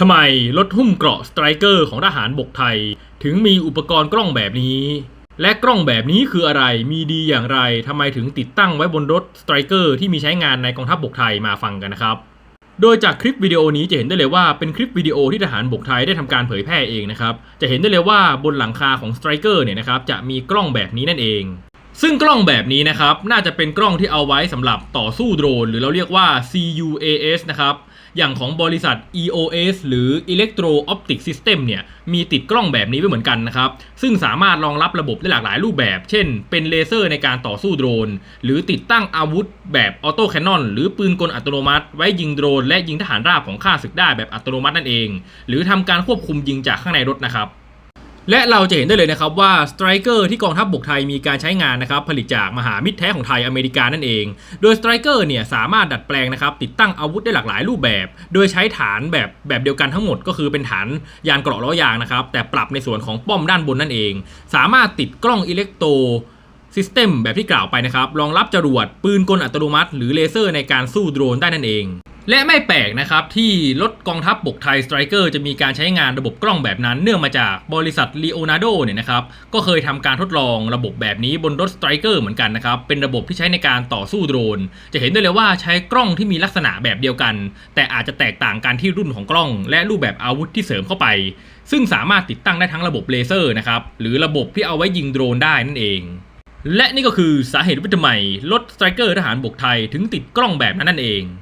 ทำไมรถหุ้มเกราะสไตรเกอร์ของทหารบกไทย ถึงมีอุปกรณ์กล้องแบบนี้ และกล้องแบบนี้คืออะไรมีดีอย่างไรทำไมถึงติดตั้งไว้บนรถสไตรเกอร์ที่มีใช้งานในกองทัพบกไทยมาฟังกันนะครับ โดยจากคลิปวิดีโอนี้จะเห็นได้เลยว่าเป็นคลิปวิดีโอที่ทหารบกไทยได้ทำการเผยแพร่เองนะครับจะเห็นได้เลยว่าบนหลังคาของสไตรเกอร์เนี่ยนะครับจะมีกล้องแบบนี้นั่นเอง ซึ่งกล้องแบบนี้นะครับ น่าจะเป็นกล้องที่เอาไว้สำหรับต่อสู้โดรน หรือเราเรียกว่า CUAS นะครับ อย่างของบริษัท EOS หรือ Electro Optic System เนี่ย มีติดกล้องแบบนี้ไว้เหมือนกันนะครับ ซึ่งสามารถรองรับระบบได้หลากหลายรูปแบบ เช่น เป็นเลเซอร์ในการต่อสู้โดรน หรือติดตั้งอาวุธแบบออโต้แคนนอนหรือปืนกลอัตโนมัติ ไว้ยิงโดรน และยิงทหารราบของข้าศึกได้แบบอัตโนมัตินั่นเอง หรือทำการควบคุมยิงจากข้างในรถนะครับ และเราจะเห็นได้เลยนะครับว่าสไตรเกอร์ที่กองทัพบบกไทยมีการใช้งานนะครับผลิตจากมหามิตรแท้ของไทยอเมริกานั่นเอง โดยสไตรเกอร์เนี่ยสามารถดัดแปลงนะครับติดตั้งอาวุธได้หลากหลายรูปแบบ โดยใช้ฐานแบบแบบเดียวกันทั้งหมด ก็คือเป็นฐานยานเกราะล้อยางนะครับแต่ปรับในส่วนของป้อมด้านบนนั่นเอง สามารถติดกล้องอิเล็กโตซิสเต็มแบบที่กล่าวไปนะครับรองรับจรวดปืนกลอัตโนมัติ หรือเลเซอร์ในการสู้โดรนได้นั่นเอง และไม่แปลกนะครับที่รถกองทัพบบกไทยสไตรเกอร์จะมีการใช้งานระบบกล้องแบบนั้น เนื่องมาจากบริษัท Leonardo เนี่ยนะครับก็เคยทำการทดลองระบบแบบนี้บนรถสไตรเกอร์เหมือนกันนะครับเป็นระบบที่ใช้ในการต่อสู้โดรน จะเห็นได้เลยว่าใช้กล้องที่มีลักษณะแบบเดียวกัน แต่อาจจะแตกต่างกันที่รุ่นของกล้อง และรูปแบบอาวุธที่เสริมเข้าไป ซึ่งสามารถติดตั้งได้ทั้งระบบเลเซอร์นะครับหรือระบบที่เอาไว้ยิงโดรนได้นั่นเองและนี่ก็คือสาเหตุว่าทำไมรถสไตรเกอร์ทหารบกไทยถึงติดกล้องแบบนั้นนั่นเอง